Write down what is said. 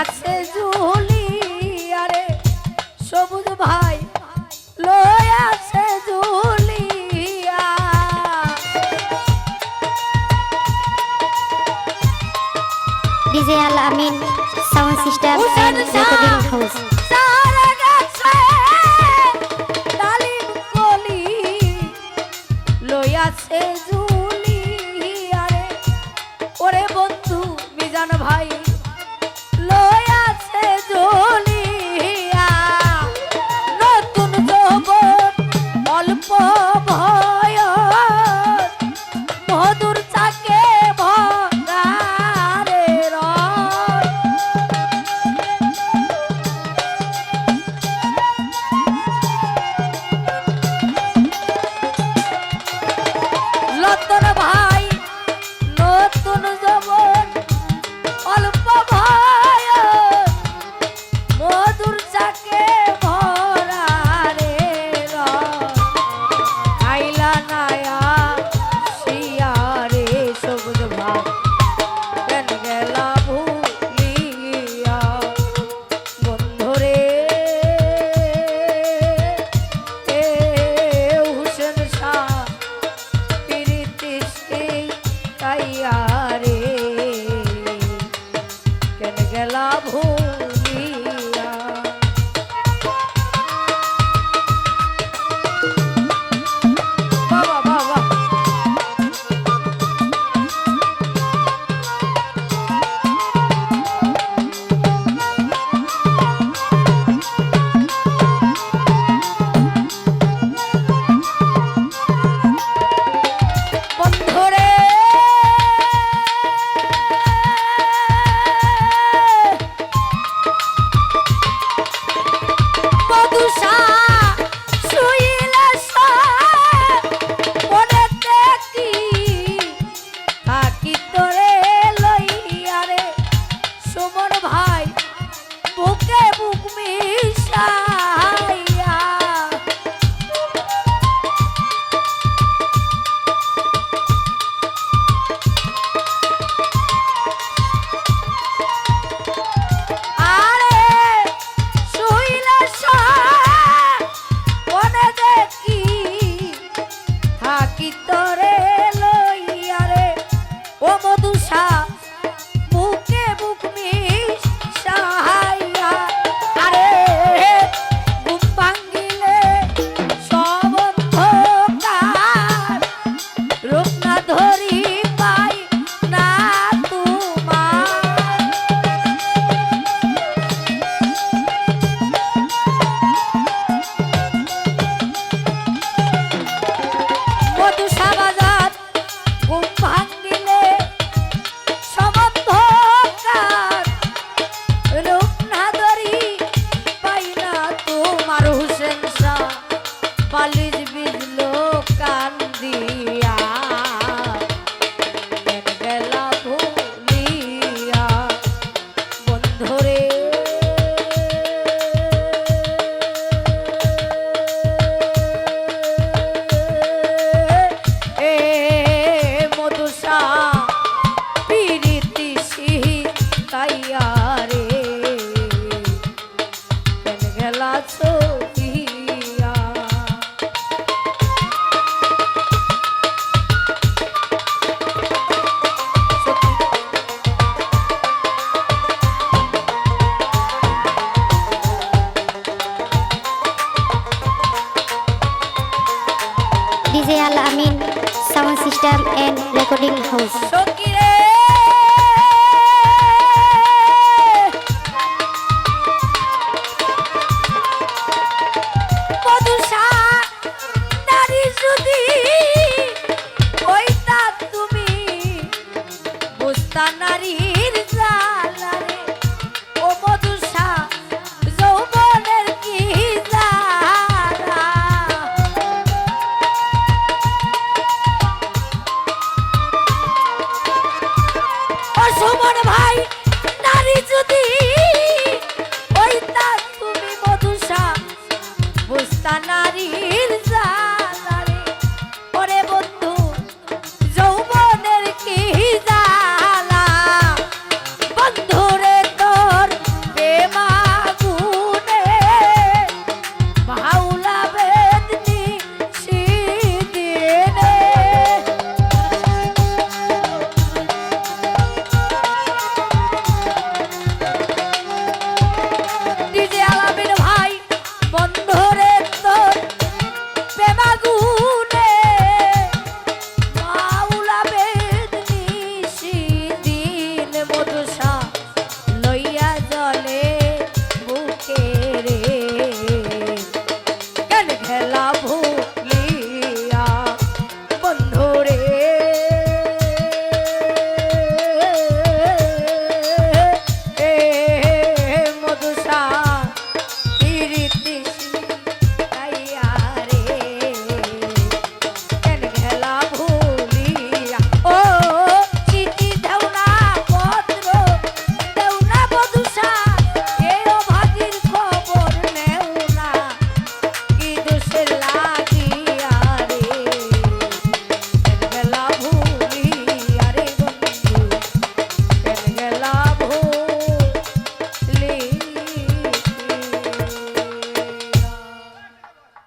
আছে জুলি আরে সবুজ ভাই লই আছে Julie DJ Al Amin sound system and recording আছে জুলি আরে ওরে বন্ধু মিজান ভাই। গেলা বুক মিশা। Dayal Amin sound system and recording house. ধরে